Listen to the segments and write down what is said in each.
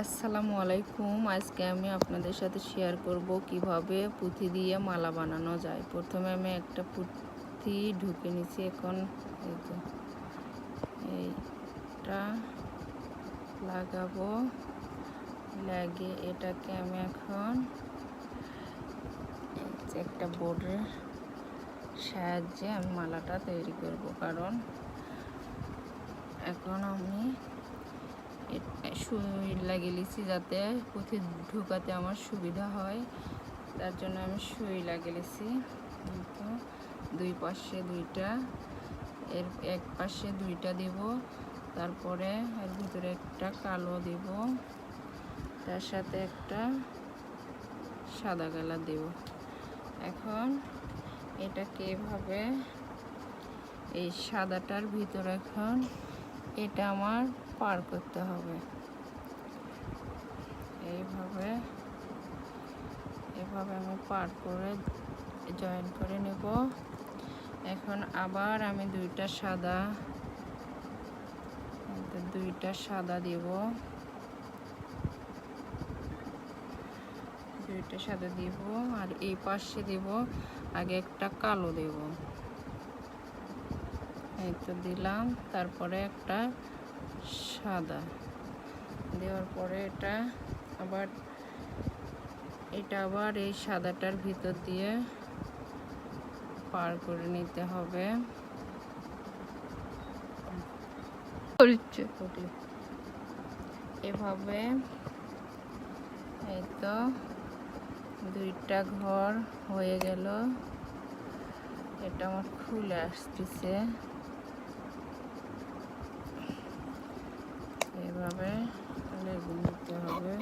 আসসালামু আলাইকুম। আজকে আমি আপনাদের সাথে শেয়ার করব কীভাবে পুঁথি দিয়ে মালা বানানো যায়। প্রথমে আমি একটা পুঁথি ঢুকে নিছি এখন। এই তো এইটা লাগাবো। লাগে এটাকে আমি এখন একটা বোর্ডের সাহায্যে আমি মালাটা তৈরি করব। কারণ এখন আমি লাগিয়ে লিছি যাতে পুঁথি ঢুকাতে আমার সুবিধা হয়। তার জন্য আমি সুই লাগিয়ে লিছি দুই পাশে দুইটা, এর এক পাশে দুইটা দেব, তারপরে এর ভিতরে একটা কালো দেব, তার সাথে একটা সাদা কালার দেব। এখন এটাকে এভাবে এই সাদাটার ভিতরে এখন এটা আমার পার করতে হবে। এইভাবে, এভাবে আমি পার করে জয়েন করে নেব। এখন আবার আমি দুইটা সাদা দুইটা সাদা দেব। দুইটা সাদা দিব আর এই পাশে দেব, আগে একটা কালো দেব। এই তো দিলাম। তারপরে একটা সাদা। দেওয়ার পরে এটা আবার এটা আবার এই সাদাটার ভিতর দিয়ে পার করে নিতে হবে। এভাবে এই তো দুইটা ঘর হয়ে গেল। এটা আমার খুলে আসতেছে। এভাবে লেগে নিতে হবে।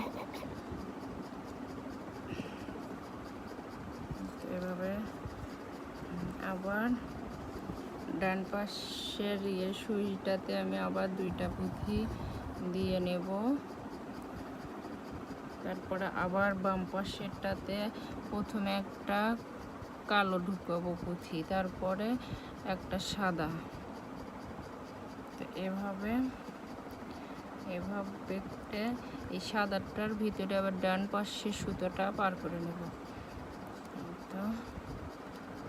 এভাবে আবার ডান পাশের ইয়ে সুইটাতে আমি আবার দুইটা পুঁথি দিয়ে নেব। তারপরে আবার বাম পাশেরটাতে প্রথমে একটা কালো ঢুকাবো পুঁথি, তারপরে একটা সাদা। তো এভাবে এভাবে করে এই সাদাটার ভিতরে আবার ডান পাশের সুতোটা পার করে নেব। তো,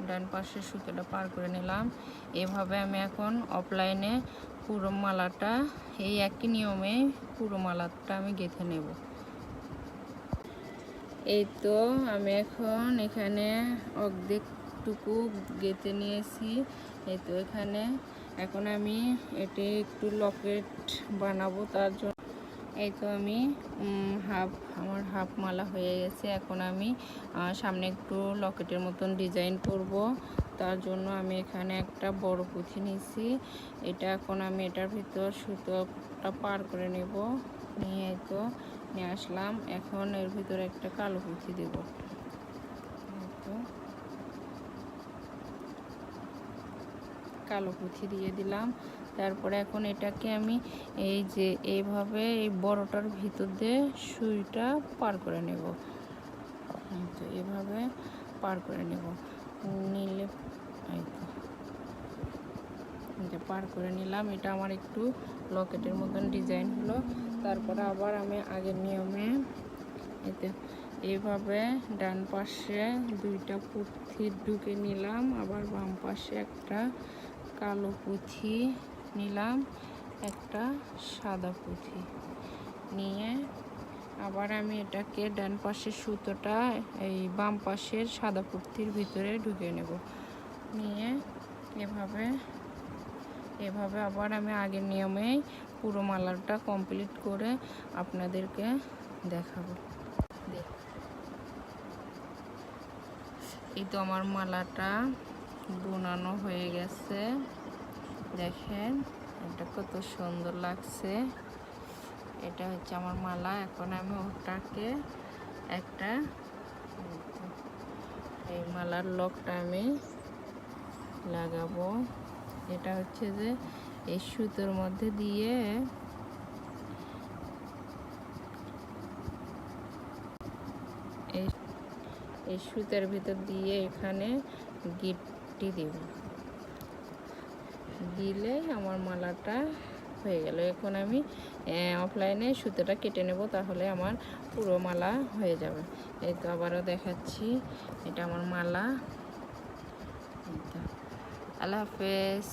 ডান পাশের সুতোটা পার করে নিলাম। এভাবে আমি এখন অফলাইনে পুরো মালাটা, এই একই নিয়মে পুরো মালাটা আমি গেঁথে নেব। এই তো, আমি এখন এখানে অর্ধেকটুকু গেঁথে নিয়েছি। এই তো, এখানে এখন আমি এটি একটু লকেট বানাবো, তার জন্য এই তো আমি হাফ, আমার হাফ মালা হয়ে গেছে। এখন আমি সামনে একটু লকেটের মতন ডিজাইন করব। তার জন্য আমি এখানে একটা বড় পুঁথি নিয়েছি। এটা এখন আমি এটার ভিতর সুতোটা পার করে নেব। নিয়ে তো, নিয়ে আসলাম। এখন এর ভিতরে একটা কালো পুঁথি দেব এই তো কালো পুঁথি দিয়ে দিলাম। তারপরে এখন এটাকে আমি এই যে এইভাবে এই বড়টার ভিতর দিয়ে সুইটা পার করে নেব। তো এভাবে পার করে নেব। নিলে যে পার করে নিলাম। এটা আমার একটু লকেটের মতন ডিজাইন হলো। তারপরে আবার আমি আগের নিয়মে এতে এইভাবে ডান পাশে দুইটা পুঁথি ঢুকে নিলাম। আবার বাম পাশে একটা কালো পুঁথি নিলাম, একটা সাদা পুঁথি নিয়ে আবার আমি এটাকে ডান পাশের সুতোটা, এই বাম পাশের সাদা পুঁথির ভিতরে ঢুকে নেব। নিয়ে এভাবে এভাবে আবার আমি আগের নিয়মেই পুরো মালাটা কমপ্লিট করে আপনাদেরকে দেখাবো। এই তো আমার মালাটা বোনানো হয়ে গেছে। দেখেন, এটা কত সুন্দর লাগছে। এটা হচ্ছে আমার মালা। এখন আমি ওটাকে একটা, এই মালার লকটা আমি লাগাবো। এটা হচ্ছে যে এই সুতোর মধ্যে দিয়ে এই সুতার ভিতর দিয়ে এখানে গিটটি দেব। দিলে আমার মালাটা হয়ে গেল। এখন আমি অফলাইনে সুতোটা কেটে নেব তাহলে আমার পুরো মালা হয়ে যাবে। এই তো আবারও দেখাচ্ছি। এটা আমার মালা। আল্লাহ হাফেজ।